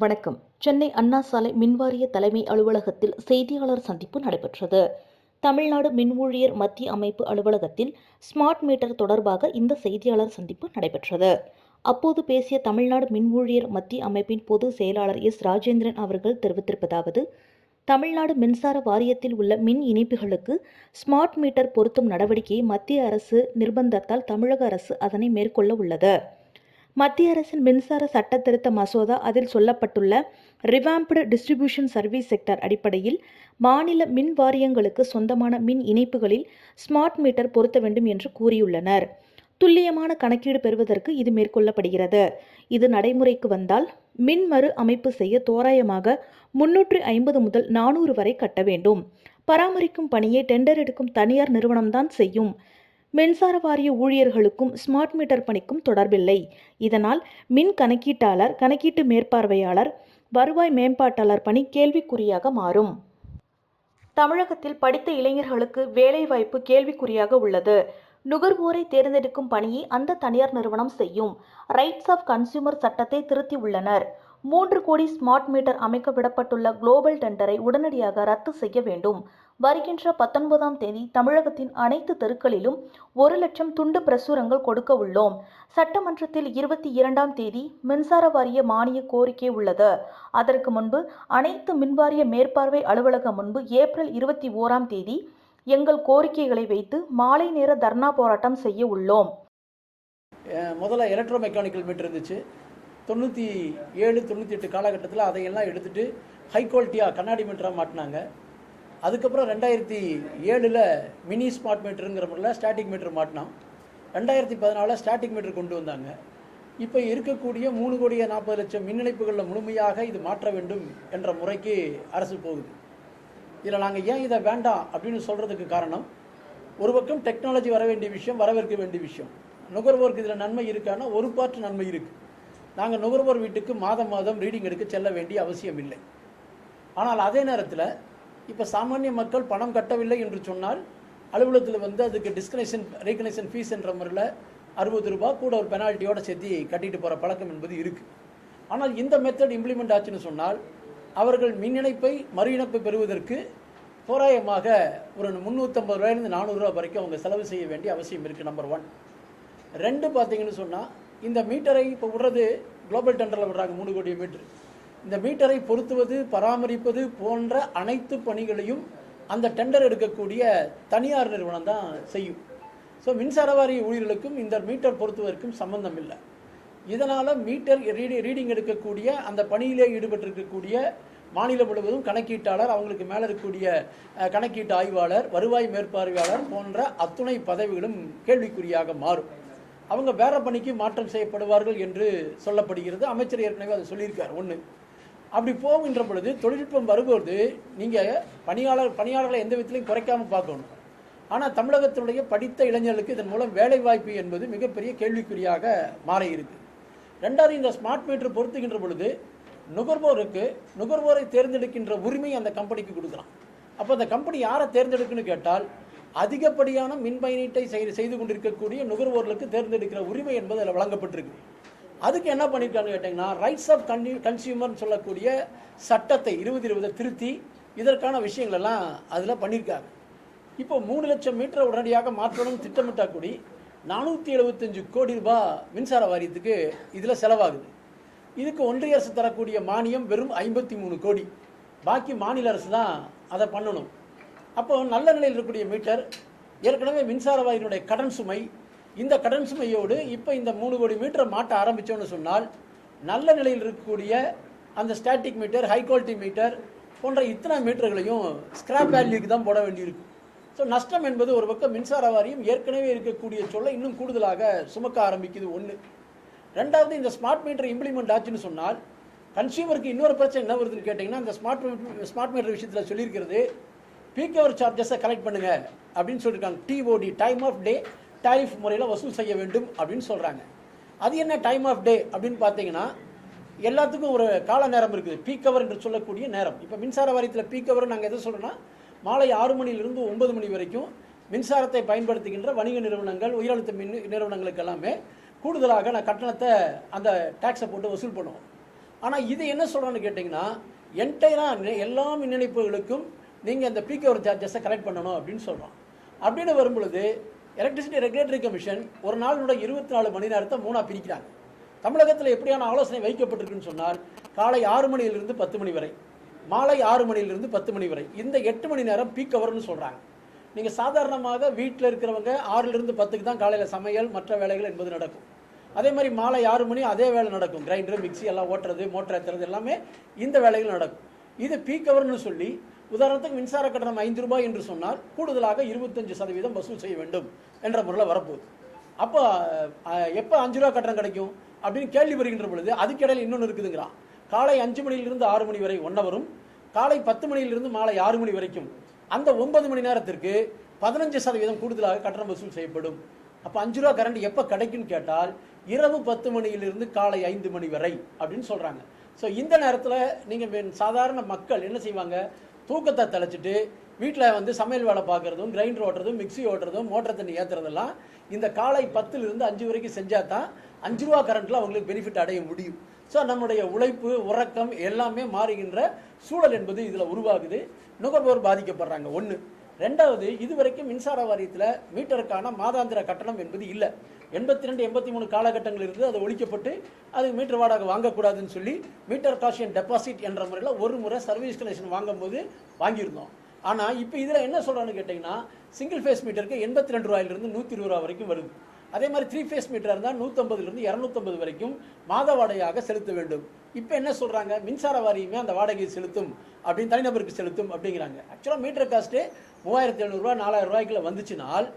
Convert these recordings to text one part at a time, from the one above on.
வணக்கம். சென்னை அண்ணா சாலை மின்வாரிய தலைமை அலுவலகத்தில் செய்தியாளர் சந்திப்பு நடைபெற்றது. தமிழ்நாடு மின் ஊழியர் மத்திய அமைப்பு அலுவலகத்தில் ஸ்மார்ட் மீட்டர் தொடர்பாக இந்த செய்தியாளர் சந்திப்பு நடைபெற்றது. அப்போது பேசிய தமிழ்நாடு மின் ஊழியர் மத்திய அமைப்பின் பொதுச் செயலாளர் எஸ். ராஜேந்திரன் அவர்கள் தெரிவித்திருப்பதாவது தமிழ்நாடு மின்சார வாரியத்தில் உள்ள மின் இணைப்புகளுக்கு ஸ்மார்ட் மீட்டர் பொருத்தும் நடவடிக்கையை மத்திய அரசு நிர்பந்தத்தால் தமிழக அரசு அதனை மேற்கொள்ள உள்ளது. மத்திய அரசின் மின்சார சட்ட திருத்த மசோதா அதில் சொல்லப்பட்டுள்ள ரிவாம்ப்டு டிஸ்ட்ரிபியூஷன் சர்வீஸ் செக்டர் அடிப்படையில் மாநில மின் வாரியங்களுக்கு சொந்தமான மின் இணைப்புகளில் ஸ்மார்ட் மீட்டர் பொருத்த வேண்டும் என்று கூறியுள்ளனர். துல்லியமான கணக்கீடு பெறுவதற்கு இது மேற்கொள்ளப்படுகிறது. இது நடைமுறைக்கு வந்தால் மின் மறு அமைப்பு செய்ய தோராயமாக முன்னூற்று ஐம்பது முதல் நானூறு வரை கட்ட வேண்டும். பராமரிக்கும் பணியை டெண்டர் எடுக்கும் தனியார் நிறுவனம்தான் செய்யும். மின்சார வாரிய ஊழியர்களுக்கும் ஸ்மார்ட் மீட்டர் பணிக்கும் தொடர்பில்லை. இதனால் மின் கணக்கீட்டாளர் கணக்கீட்டு மேற்பார்வையாளர் வருவாய் மேம்பாட்டாளர் பணி கேள்விக்குறியாக மாறும். தமிழகத்தில் படித்த இளைஞர்களுக்கு வேலைவாய்ப்பு கேள்விக்குறியாக உள்ளது. நுகர்வோரை தேர்ந்தெடுக்கும் பணியை அந்த தனியார் நிறுவனம் செய்யும். ரைட்ஸ் ஆஃப் கன்சியூமர் சட்டத்தை திருத்தி உள்ளனர். மூன்று கோடி ஸ்மார்ட் மீட்டர் அமைக்க விடப்பட்டுள்ள குளோபல் டெண்டரை உடனடியாக ரத்து செய்ய வேண்டும். வருகின்ற பத்தொன்பதாம் தேதி தமிழகத்தின் அனைத்து தெருக்களிலும் ஒரு லட்சம் துண்டு பிரசுரங்கள் கொடுக்க உள்ளோம். சட்டமன்றத்தில் இருபத்தி இரண்டாம் தேதி மின்சார வாரிய மானிய கோரிக்கை உள்ளது. அதற்கு முன்பு அனைத்து மின்வாரிய மேற்பார்வை அலுவலகம் முன்பு ஏப்ரல் இருபத்தி ஓராம் தேதி எங்கள் கோரிக்கைகளை வைத்து மாலை நேர தர்ணா போராட்டம் செய்ய உள்ளோம். முதல்ல எலக்ட்ரோ மெக்கானிக்கல் மீட்டர் இருந்துச்சு. தொண்ணூற்றி ஏழு தொண்ணூற்றி எட்டு காலகட்டத்தில் அதையெல்லாம் எடுத்துட்டு ஹை குவாலிட்டியாக கண்ணாடி மீட்டராக மாட்டினாங்க. அதுக்கப்புறம் ரெண்டாயிரத்தி ஏழில் மினி ஸ்மார்ட் மீட்டருங்கிற முறையில் ஸ்டாட்டிக் மீட்டர் மாட்டினோம் ரெண்டாயிரத்தி பதினாலில் ஸ்டாட்டிக் மீட்டர் கொண்டு வந்தாங்க. இப்போ இருக்கக்கூடிய மூணு கோடியே நாற்பது லட்சம் மின் இணைப்புகளில் முழுமையாக இது மாற்ற வேண்டும் என்ற முறைக்கு அரசு போகுது. இதில் நாங்கள் ஏன் இதை வேண்டாம் அப்படின்னு சொல்கிறதுக்கு காரணம் ஒரு பக்கம் டெக்னாலஜி வர வேண்டிய விஷயம் வரவேற்க வேண்டிய விஷயம். நுகர்வோருக்கு இதில் நன்மை இருக்கான்னா ஒரு பாட்டு நன்மை இருக்குது நாங்கள் நுகர்வோர் வீட்டுக்கு மாதம் மாதம் ரீடிங் எடுக்க செல்ல வேண்டிய அவசியம் இல்லை. ஆனால் அதே நேரத்தில் இப்போ சாமானிய மக்கள் பணம் கட்டவில்லை என்று சொன்னால் அலுவலகத்தில் வந்து அதுக்கு டிஸ்கனெக்ஷன் ரீகனேஷன் ஃபீஸ் என்ற முறையில் அறுபது ரூபா கூட ஒரு பெனால்ட்டியோட சேர்த்து கட்டிட்டு போகிற பழக்கம் என்பது இருக்குது ஆனால் இந்த மெத்தட் இம்ப்ளிமெண்ட் ஆச்சுன்னு சொன்னால் அவர்கள் மின் இணைப்பை மறு இணைப்பை பெறுவதற்கு தோராயமாக ஒரு முந்நூற்றம்பது ரூபாயிலிருந்து நானூறுரூவா வரைக்கும் அவங்க செலவு செய்ய வேண்டிய அவசியம் இருக்குது நம்பர் ஒன் ரெண்டு பார்த்தீங்கன்னு சொன்னால் இந்த மீட்டரை இப்போ விடுறது குளோபல் டெண்டரில் விடுறாங்க மூணு கோடி மீட்ரு இந்த மீட்டரை பொருத்துவது பராமரிப்பது போன்ற அனைத்து பணிகளையும் அந்த டெண்டர் எடுக்கக்கூடிய தனியார் நிறுவனம் தான் செய்யும். ஸோ மின்சார வாரிய ஊழியர்களுக்கும் இந்த மீட்டர் பொருத்துவதற்கும் சம்பந்தம் இல்லை இதனால் மீட்டர் ரீடி ரீடிங் எடுக்கக்கூடிய அந்த பணியிலே ஈடுபட்டிருக்கக்கூடிய மாநிலம் முழுவதும் கணக்கீட்டாளர் அவங்களுக்கு மேலே இருக்கக்கூடிய கணக்கீட்டு ஆய்வாளர் வருவாய் மேற்பார்வையாளர் போன்ற அத்துணை பதவிகளும் கேள்விக்குறியாக மாறும். அவங்க வேற பணிக்கு மாற்றம் செய்யப்படுவார்கள் என்று சொல்லப்படுகிறது. அமைச்சர் ஏற்கனவே அதை சொல்லியிருக்கார். ஒன்று அப்படி போகின்ற பொழுது தொழில்நுட்பம் வரும்போது நீங்கள் பணியாளர் பணியாளர்களை எந்த விதத்திலையும் குறைக்காமல் பார்க்கணும். ஆனால் தமிழகத்தினுடைய படித்த இளைஞர்களுக்கு இதன் மூலம் வேலை வாய்ப்பு என்பது மிகப்பெரிய கேள்விக்குறியாக மாற இருக்கு ரெண்டாவது இந்த ஸ்மார்ட் மீட்டர் பொருத்துகின்ற பொழுது நுகர்வோருக்கு நுகர்வோரை தேர்ந்தெடுக்கின்ற உரிமை அந்த கம்பெனிக்கு கொடுக்கலாம். அப்போ அந்த கம்பெனி யாரை தேர்ந்தெடுக்குன்னு கேட்டால் அதிகப்படியான மின்பயனீட்டை செய்து செய்து கொண்டிருக்கக்கூடிய நுகர்வோர்களுக்கு தேர்ந்தெடுக்கிற உரிமை என்பது அதில் வழங்கப்பட்டிருக்கு. அதுக்கு என்ன பண்ணியிருக்காங்க கேட்டிங்கன்னா ரைட்ஸ் ஆஃப் கன்யூ கன்சியூமர்னு சொல்லக்கூடிய சட்டத்தை இருபது இருபதை திருத்தி இதற்கான விஷயங்களெல்லாம் அதில் பண்ணியிருக்காங்க இப்போ மூணு லட்சம் மீட்டரை உடனடியாக மாற்றணும்னு திட்டமிட்டா கூடி நானூற்றி எழுபத்தஞ்சு கோடி ரூபாய் மின்சார வாரியத்துக்கு இதில் செலவாகுது. இதுக்கு ஒன்றிய அரசு தரக்கூடிய மானியம் வெறும் ஐம்பத்தி மூணு கோடி. பாக்கி மாநில அரசு தான் அதை பண்ணணும். அப்போ நல்ல நிலையில் இருக்கக்கூடிய மீட்டர் ஏற்கனவே மின்சார வாரியினுடைய கடன் சுமை இந்த கடன் சுமையோடு இப்போ இந்த மூணு கோடி மீட்டரை மாட்ட ஆரம்பித்தோன்னு சொன்னால் நல்ல நிலையில் இருக்கக்கூடிய அந்த static meter high quality meter போன்ற இத்தனை மீட்டர்களையும் ஸ்கிராப் வேல்யூக்கு தான் போட வேண்டியிருக்கும் ஸோ நஷ்டம் என்பது ஒரு பக்கம் மின்சார வாரியம் ஏற்கனவே இருக்கக்கூடிய சொல்ல இன்னும் கூடுதலாக சுமக்க ஆரம்பிக்குது ஒன்று ரெண்டாவது இந்த ஸ்மார்ட் மீட்டர் இம்ப்ளிமெண்ட் ஆச்சுன்னு சொன்னால் கன்சியூமருக்கு இன்னொரு பிரச்சனை என்ன வருதுன்னு கேட்டிங்கன்னா இந்த ஸ்மார்ட் ஸ்மார்ட் மீட்டர் விஷயத்தில் சொல்லியிருக்கிறது பீக் அவர் சார்ஜஸை கலெக்ட் பண்ணுங்க அப்படின்னு சொல்லியிருக்காங்க TOD time of day tariff முறையில் வசூல் செய்ய வேண்டும் அப்படின்னு சொல்கிறாங்க அது என்ன டைம் ஆஃப் டே அப்படின்னு பார்த்தீங்கன்னா எல்லாத்துக்கும் ஒரு கால நேரம் இருக்குது. பீக் ஹவர் என்று சொல்லக்கூடிய நேரம். இப்போ மின்சார வாரியத்தில் பீக் ஹவர் நாங்கள் எதை சொல்கிறோன்னா மாலை ஆறு மணியிலிருந்து ஒன்பது மணி வரைக்கும் மின்சாரத்தை பயன்படுத்துகின்ற வணிக நிறுவனங்கள் உயரழுத்த மின் நிறுவனங்களுக்கு எல்லாமே கூடுதலாக நான் கட்டணத்தை அந்த டேக்ஸை போட்டு வசூல் பண்ணுவோம். ஆனால் இது என்ன சொல்கிறோன்னு கேட்டிங்கன்னா என்டையராக எல்லா மின் இணைப்புகளுக்கும் நீங்கள் அந்த பீக் ஹவர் சார்ஜஸை கலெக்ட் பண்ணணும் அப்படின்னு சொல்கிறோம் அப்படின்னு வரும்பொழுது எலக்ட்ரிசிட்டி ரெகுலேட்டரி கமிஷன் ஒரு நாளினோட இருபத்தி நாலு மணி நேரத்தை மூணாக பிரிக்கிறாங்க. தமிழகத்தில் எப்படியான ஆலோசனை வைக்கப்பட்டிருக்குன்னு சொன்னால் காலை ஆறு மணியிலிருந்து பத்து மணி வரை மாலை ஆறு மணியிலிருந்து பத்து மணி வரை இந்த எட்டு மணி நேரம் பீக் அவர்னு சொல்கிறாங்க நீங்கள் சாதாரணமாக வீட்டில் இருக்கிறவங்க ஆறிலிருந்து பத்துக்கு தான் காலையில் சமையல் மற்ற வேலைகள் என்பது நடக்கும். அதே மாதிரி மாலை ஆறு மணி அதே வேலை நடக்கும். கிரைண்டர் மிக்சி எல்லாம் ஓட்டுறது மோட்டர் ஏற்றுறது எல்லாமே இந்த வேலைகள் நடக்கும். இது பீக் அவர்னு சொல்லி உதாரணத்துக்கு மின்சார கட்டணம் ஐந்து ரூபாய் என்று சொன்னால் கூடுதலாக இருபத்தஞ்சு சதவீதம் வசூல் செய்ய வேண்டும். என்ற முறையில் வரப்போகுது. அப்போ எப்போ அஞ்சு ரூபா கட்டணம் கிடைக்கும் அப்படின்னு கேள்வி வருகின்ற பொழுது அதுக்கிடையில் இன்னொன்று இருக்குதுங்கிறான். காலை அஞ்சு மணியிலிருந்து ஆறு மணி வரை ஒன் ஹவரும் காலை பத்து மணியிலிருந்து மாலை ஆறு மணி வரைக்கும். அந்த ஒன்பது மணி நேரத்திற்கு பதினஞ்சு சதவீதம் கூடுதலாக கட்டணம் வசூல் செய்யப்படும். அப்போ அஞ்சு ரூபா கரண்ட் எப்போ கிடைக்கும்னு கேட்டால் இரவு பத்து மணியிலிருந்து காலை ஐந்து மணி வரை அப்படின்னு சொல்கிறாங்க ஸோ இந்த நேரத்தில் நீங்கள் சாதாரண மக்கள் என்ன செய்வாங்க? தூக்கத்தை தெளிச்சிட்டு வீட்டில் வந்து சமையல் வேலை பார்க்குறதும் கிரைண்டர் ஓட்டுறதும் மிக்ஸி ஓட்டுறதும் மோட்டர் தண்ணி ஏற்றுறதெல்லாம் இந்த காலை பத்துலேருந்து அஞ்சு வரைக்கும் செஞ்சால் தான் அஞ்சு ரூபா கரண்ட்டில் அவங்களுக்கு பெனிஃபிட் அடைய முடியும். ஸோ நம்முடைய உழைப்பு உறக்கம் எல்லாமே மாறுகின்ற சூழல் என்பது இதில் உருவாகுது. நுகர்வோர் பாதிக்கப்படுறாங்க. ஒன்று ரெண்டாவது இதுவரைக்கும் மின்சார வாரியத்தில் மீட்டருக்கான மாதாந்திர கட்டணம் என்பது இல்லை. எண்பத்தி ரெண்டு எண்பத்தி மூணு காலகட்டங்கள் இருந்து அது ஒழிக்கப்பட்டு அது மீட்டர் வாடகை வாங்கக்கூடாதுன்னு சொல்லி மீட்டர் காஷியன் டெபாசிட் என்ற முறையில் ஒரு முறை சர்வீஸ் கனெக்ஷன் வாங்கும்போது வாங்கியிருந்தோம். ஆனால் இப்போ இதில் என்ன சொல்கிறான்னு கேட்டிங்கன்னா சிங்கிள் ஃபேஸ் மீட்டருக்கு எண்பத்தி ரெண்டு ரூபாயிலிருந்து நூற்றி இருபது ரூபா வரைக்கும் வருது. அதே மாதிரி த்ரீ ஃபேஸ் மீட்டர் இருந்தால் நூற்றம்பதுலேருந்து இரநூத்தம்பது வரைக்கும் மாத வாடகையாக செலுத்த வேண்டும். இப்போ என்ன சொல்கிறாங்க மின்சார வாரியமே அந்த வாடகையை செலுத்தும் அப்படின்னு தனிநபருக்கு செலுத்தும் அப்படிங்கிறாங்க. ஆக்சுவலாக மீட்டர் காஸ்ட்டு மூவாயிரத்தி எழுநூறுவா நாலாயிரம் ரூபாய்க்குள்ள வந்துச்சுனால்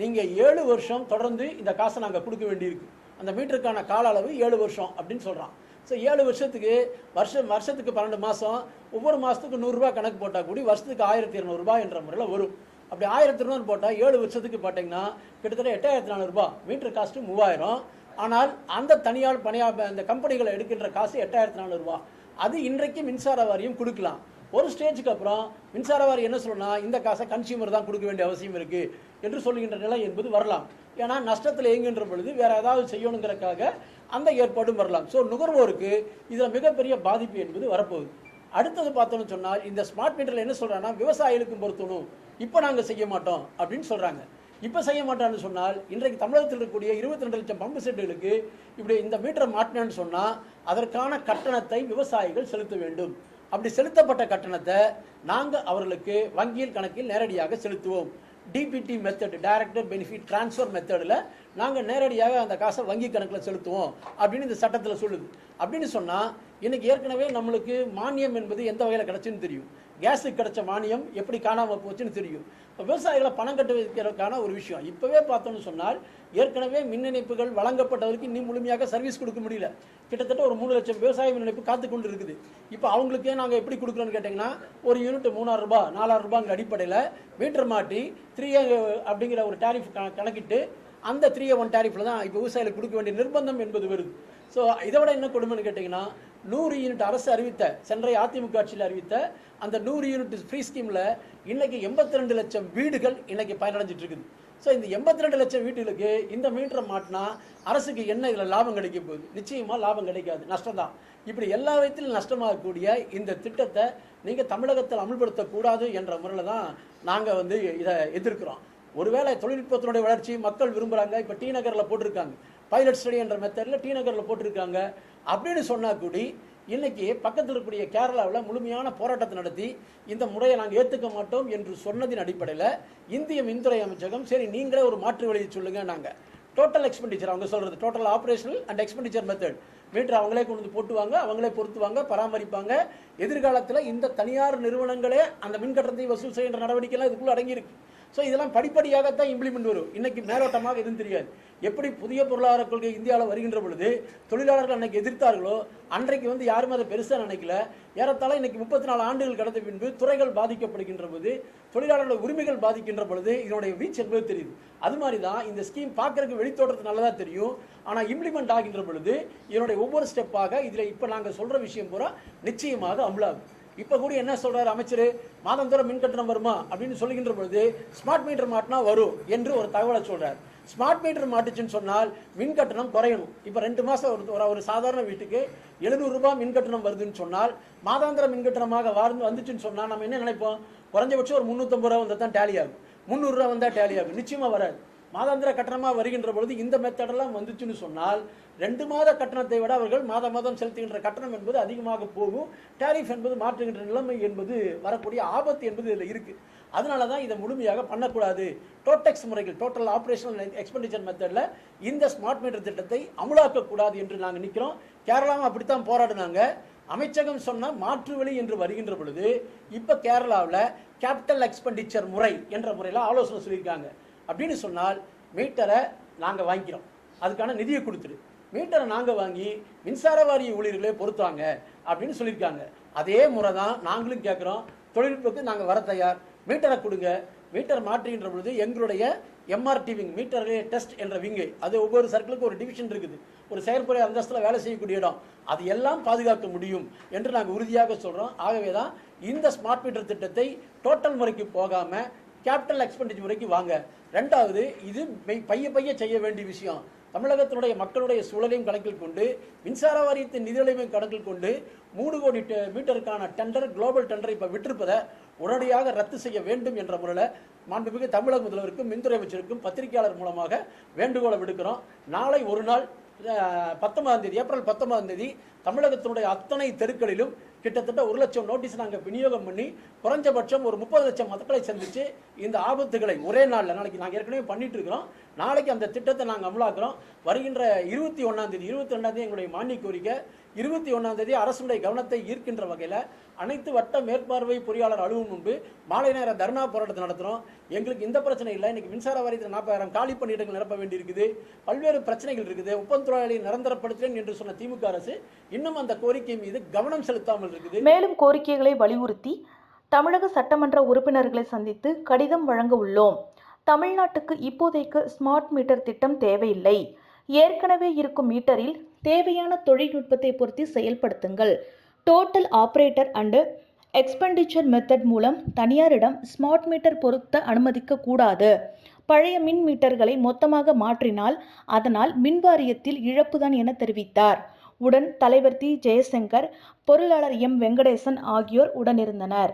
நீங்கள் ஏழு வருஷம் தொடர்ந்து இந்த காசை நாங்கள் கொடுக்க வேண்டியிருக்கு. அந்த மீட்டருக்கான கால அளவு ஏழு வருஷம் அப்படின்னு சொல்கிறான் ஸோ ஏழு வருஷத்துக்கு வருஷம் வருஷத்துக்கு பன்னெண்டு மாதம் ஒவ்வொரு மாதத்துக்கு நூறுரூவா கணக்கு போட்டால் கூடி வருஷத்துக்கு ஆயிரத்தி இரநூறுபா என்ற முறையில் வரும். அப்படி ஆயிரத்தி இரநூறு போட்டால் ஏழு வருஷத்துக்கு பார்த்தீங்கன்னா கிட்டத்தட்ட எட்டாயிரத்தி நானூறுபா மீட்டர் காஸ்ட்டு மூவாயிரம். ஆனால் அந்த தனியார் பணியா அந்த கம்பெனிகளை எடுக்கின்ற காசு எட்டாயிரத்தி நானூறுரூவா அது இன்றைக்கு மின்சார வாரியம் கொடுக்கலாம். ஒரு ஸ்டேஜுக்கு அப்புறம் மின்சார வாரியம் என்ன சொல்லணும்னா இந்த காசை கன்சியூமர் தான் கொடுக்க வேண்டிய அவசியம் இருக்குது என்று சொல்லுகின்ற நிலை என்பது வரலாம். ஏன்னா நஷ்டத்தில் இயங்குகின்ற பொழுது வேற ஏதாவது செய்யணுங்கிறதுக்காக அந்த ஏற்பாடும் வரலாம். ஸோ நுகர்வோருக்கு இதில் மிகப்பெரிய பாதிப்பு என்பது வரப்போகுது. அடுத்தது பார்த்தோம்னு சொன்னால் இந்த ஸ்மார்ட் மீட்டரில் என்ன சொல்கிறாங்கன்னா விவசாயிகளுக்கும் பொருத்தணும் இப்போ நாங்கள் செய்ய மாட்டோம் அப்படின்னு சொல்கிறாங்க இப்போ செய்ய மாட்டான்னு சொன்னால் இன்றைக்கு தமிழகத்தில் இருக்கக்கூடிய இருபத்தி ரெண்டு லட்சம் பம்பு செட்டுகளுக்கு இப்படி இந்த மீட்டரை மாட்டினேன்னு சொன்னால் அதற்கான கட்டணத்தை விவசாயிகள் செலுத்த வேண்டும். அப்படி செலுத்தப்பட்ட கட்டணத்தை நாங்கள் அவர்களுக்கு வங்கியில் கணக்கில் நேரடியாக செலுத்துவோம். DBT method director benefit transfer மெத்தடில் நாங்கள் நேரடியாக அந்த காசை வங்கி கணக்கில் செலுத்துவோம் அப்படின்னு இந்த சட்டத்தில் சொல்லுது. அப்படின்னு சொன்னால் இன்னைக்கு ஏற்கனவே நம்மளுக்கு மானியம் என்பது எந்த வகையில் கிடச்சுன்னு தெரியும். கேஸுக்கு கிடைச்ச மானியம் எப்படி காணாமல் போச்சுன்னு தெரியும். இப்போ விவசாயிகளை பணம் கட்ட வைக்கிறதுக்கான ஒரு விஷயம். இப்போவே பார்த்தோம்னு சொன்னால் ஏற்கனவே மின் இணைப்புகள் வழங்கப்பட்டவருக்கு இன்னும் முழுமையாக சர்வீஸ் கொடுக்க முடியல. கிட்டத்தட்ட ஒரு மூணு லட்சம் விவசாய மின் இணைப்பு காத்து கொண்டு இருக்குது இப்போ அவங்களுக்கே நாங்கள் எப்படி கொடுக்குறோன்னு கேட்டிங்கன்னா ஒரு யூனிட் மூணாயிரம் ரூபாய் நாலாயிரம் ரூபாங்கிற அடிப்படையில் மீட்டர் மாட்டி த்ரீ அப்படிங்கிற ஒரு டாரிஃப் கணக்கிட்டு அந்த த்ரீ ஒன் டாரிஃபில் தான் இப்போ விவசாயிகளுக்கு கொடுக்க வேண்டிய நிர்பந்தம் என்பது வருது. ஸோ இதை விட என்ன கொடுமைன்னு கேட்டிங்கன்னா நூறு யூனிட் அரசு அறிவித்த சென்றை அதிமுக ஆட்சியில் அறிவித்த அந்த நூறு யூனிட் ஃப்ரீ ஸ்கீமில் இன்னைக்கு எண்பத்தி ரெண்டு லட்சம் வீடுகள் இன்னைக்கு பயனடைஞ்சிட்டு இருக்குது ஸோ இந்த எண்பத்தி ரெண்டு லட்சம் வீட்டுகளுக்கு இந்த மீட்டரை மாட்டினா அரசுக்கு என்ன இதில் லாபம் கிடைக்க போகுது? நிச்சயமாக லாபம் கிடைக்காது. நஷ்டம் தான் இப்படி எல்லா விதத்திலும் நஷ்டமாகக்கூடிய இந்த திட்டத்தை நீங்கள் தமிழகத்தில் அமல்படுத்தக்கூடாது என்ற முறையில் தான் நாங்கள் வந்து இதை எதிர்க்கிறோம். ஒருவேளை தொழில்நுட்பத்தினுடைய வளர்ச்சி மக்கள் விரும்புகிறாங்க இப்போ டி நகரில் போட்டிருக்காங்க. பைலட் ஸ்டடி என்ற மெத்தடில் டி நகரில் போட்டிருக்காங்க. அப்படின்னு சொன்னால் கூடி இன்னைக்கு பக்கத்தில் இருக்கக்கூடிய கேரளாவில் முழுமையான போராட்டத்தை நடத்தி இந்த முறையை நாங்கள் ஏற்றுக்க மாட்டோம் என்று சொன்னதின் அடிப்படையில் இந்திய மின்துறை அமைச்சகம் சரி நீங்களே ஒரு மாற்று வழியை சொல்லுங்க நாங்கள் டோட்டல் எக்ஸ்பெண்டிச்சர் அவங்க சொல்கிறது total operational and expenditure method meter அவங்களே கொண்டு வந்து போட்டுவாங்க அவங்களே பொருத்துவாங்க பராமரிப்பாங்க. எதிர்காலத்தில் இந்த தனியார் நிறுவனங்களே அந்த மின்கட்டணத்தை வசூல் செய்கின்ற நடவடிக்கைலாம் இதுக்குள்ளே அடங்கியிருக்கு. ஸோ இதெல்லாம் படிப்படியாகத்தான் இம்ப்ளிமெண்ட் வரும். இன்னைக்கு மேலோட்டமாக எதுவும் தெரியாது. எப்படி புதிய பொருளாதார கொள்கை இந்தியாவில் வருகின்ற பொழுது தொழிலாளர்கள் அன்னைக்கு எதிர்த்தார்களோ அன்றைக்கு வந்து யாரும் அதை பெருசாக நினைக்கல. ஏறத்தாழ இன்னைக்கு முப்பத்தி நாலு ஆண்டுகள் கடந்த பின்பு துறைகள் பாதிக்கப்படுகின்ற போது தொழிலாளர்கள் உரிமைகள் பாதிக்கின்ற பொழுது இதனுடைய வீச்சு என்பது தெரியுது? அது மாதிரி தான் இந்த ஸ்கீம் பார்க்கறதுக்கு வெளித்தோட்டத்து நல்லதாக தெரியும். ஆனால் இம்ப்ளிமெண்ட் ஆகின்ற பொழுது இதனுடைய ஒவ்வொரு ஸ்டெப்பாக இதில் இப்போ நாங்கள் சொல்கிற விஷயம் பூரா நிச்சயமாக அமலாகும். இப்போ கூட என்ன சொல்றாரு அமைச்சர்? மாதந்தோறும் மின் கட்டணம் வருமா? அப்படின்னு சொல்லுகின்ற பொழுது ஸ்மார்ட் மீட்டர் மாட்டினா வரும் என்று ஒரு தகவலை சொல்கிறார் ஸ்மார்ட் மீட்டர் மாட்டுச்சுன்னு சொன்னால் மின் கட்டணம் குறையணும். இப்போ ரெண்டு மாதம் ஒரு ஒரு- சாதாரண வீட்டுக்கு எழுநூறு ரூபாய் மின் கட்டணம் வருதுன்னு சொன்னால் மாதாந்திர மின் கட்டணமாக வாழ்ந்து வந்துச்சுன்னு சொன்னால் நம்ம என்ன நினைப்போம்? குறைஞ்சபட்சம் ஒரு முந்நூற்றம்பது ரூபா வந்தால் தான் டேலி ஆகும். முந்நூறுரூவா வந்தால் டேலி ஆகும். நிச்சயமாக வராது. மாதாந்திர கட்டணமாக வருகின்ற பொழுது இந்த மெத்தடெல்லாம் வந்துச்சுன்னு சொன்னால் ரெண்டு மாத கட்டணத்தை விட அவர்கள் மாதம் மாதம் செலுத்துகின்ற கட்டணம் என்பது அதிகமாக போகும். டேரிஃப் என்பது மாற்றுகின்ற நிலைமை என்பது வரக்கூடிய ஆபத்து என்பது இதில் இருக்குது அதனால தான் இதை முழுமையாக பண்ணக்கூடாது. டோட்டெக்ஸ் முறைகள் டோட்டல் ஆப்ரேஷனல் எக்ஸ்பெண்டிச்சர் மெத்தடில் இந்த ஸ்மார்ட் மீட்டர் திட்டத்தை அமுலாக்கக்கூடாது என்று நாங்கள் நிற்கிறோம் கேரளாவும் அப்படித்தான் போராடினாங்க. அமைச்சகம் சொன்ன மாற்று வழி என்று வருகின்ற பொழுது இப்போ கேரளாவில் கேபிட்டல் எக்ஸ்பெண்டிச்சர் முறை என்ற முறையில் ஆலோசனை சொல்லியிருக்காங்க. அப்படின்னு சொன்னால் மீட்டரை நாங்கள் வாங்கிக்கிறோம். அதுக்கான நிதியை கொடுத்துரு. மீட்டரை நாங்கள் வாங்கி மின்சார வாரிய ஊழியர்களே பொறுத்தாங்க அப்படின்னு சொல்லியிருக்காங்க. அதே முறை தான் நாங்களும் கேட்குறோம். தொழில்நுட்பத்துக்கு நாங்கள் வர தயார். மீட்டரை கொடுங்க. மீட்டர் மாற்றுகின்ற பொழுது எங்களுடைய எம்ஆர்டி விங் மீட்டர் டெஸ்ட் என்ற விங்கு அது ஒவ்வொரு சர்க்கிளுக்கும் ஒரு டிவிஷன் இருக்குது. ஒரு செயற்பொறை அந்தஸ்தில் வேலை செய்யக்கூடிய இடம். அது எல்லாம் பாதுகாக்க முடியும் என்று நாங்கள் உறுதியாக சொல்கிறோம் ஆகவே தான் இந்த ஸ்மார்ட் மீட்டர் திட்டத்தை டோட்டல் முறைக்கு போகாமல் கேபிட்டல் எக்ஸ்பெண்டிச்சர் முறைக்கு வாங்க. ரெண்டாவது இது பைய பைய செய்ய வேண்டிய விஷயம். தமிழகத்தினுடைய மக்களுடைய சூழலையும் கணக்கில் கொண்டு மின்சார வாரியத்தின் நிதிகளையும் கணக்கில் கொண்டு மூணு கோடி மீட்டருக்கான டெண்டர் குளோபல் டெண்டரை இப்போ விட்டிருப்பதை உடனடியாக ரத்து செய்ய வேண்டும் என்ற முறையில் மாண்புமிகு தமிழக முதல்வருக்கும் மின்துறை அமைச்சருக்கும் பத்திரிகையாளர் மூலமாக வேண்டுகோளை விடுக்கிறோம். நாளை ஒரு நாள் பத்தொன்பதாம் தேதி ஏப்ரல் பத்தொன்பதாம் தேதி தமிழகத்தினுடைய அத்தனை தெருக்களிலும் கிட்டத்தட்ட ஒரு லட்சம் நோட்டீஸ் நாங்கள் விநியோகம் பண்ணி குறைஞ்சபட்சம் ஒரு முப்பது லட்சம் மக்களை சந்தித்து இந்த ஆபத்துகளை ஒரே நாளில் நாளைக்கு நாங்கள் ஏற்கனவே பண்ணிட்டு இருக்கிறோம். நாளைக்கு அந்த திட்டத்தை நாங்கள் அமலாக்குறோம். வருகின்ற இருபத்தி ஒன்றாம் தேதி இருபத்தி ரெண்டாம் தேதி எங்களுடைய மானிய கோரிக்கை இருபத்தி ஒன்றாம் தேதி அரசுடைய கவனத்தை ஈர்க்கின்ற வகையில் அனைத்து வட்ட மேற்பார்வை பொறியாளர் அலுவலகம் முன்பு மாலை நேர தர்ணா போராட்டத்தை நடத்துகிறோம் எங்களுக்கு இந்த பிரச்சனை இல்லை. இன்னைக்கு மின்சார வாரியத்தில் நாற்பதாயிரம் காலி பணியிடங்கள் நிரப்ப வேண்டியிருக்குது. பல்வேறு பிரச்சனைகள் இருக்குது. ஒப்பந்தொழிலாளியை நிரந்தரப்படுத்துகிறேன் என்று சொன்ன திமுக அரசு இன்னும் அந்த கோரிக்கை மீது கவனம் செலுத்தாமல் இருக்குது. மேலும் கோரிக்கைகளை வலியுறுத்தி தமிழக சட்டமன்ற உறுப்பினர்களை சந்தித்து கடிதம் வழங்க உள்ளோம். தமிழ்நாட்டுக்கு இப்போதைக்கு ஸ்மார்ட் மீட்டர் திட்டம் தேவையில்லை. ஏற்கனவே இருக்கும் மீட்டரில் தேவையான தொழில்நுட்பத்தை பொருத்தி செயல்படுத்துங்கள். Total operator and expenditure method மூலம் தனியாரிடம் ஸ்மார்ட் மீட்டர் பொருத்த அனுமதிக்க கூடாது பழைய மின் மீட்டர்களை மொத்தமாக மாற்றினால் அதனால் மின் வாரியத்தில் இழப்புதான் என தெரிவித்தார். உடன் தலைவர் தி ஜெயசங்கர் பொருளாளர் எம். வெங்கடேசன் ஆகியோர் உடனிருந்தனர்.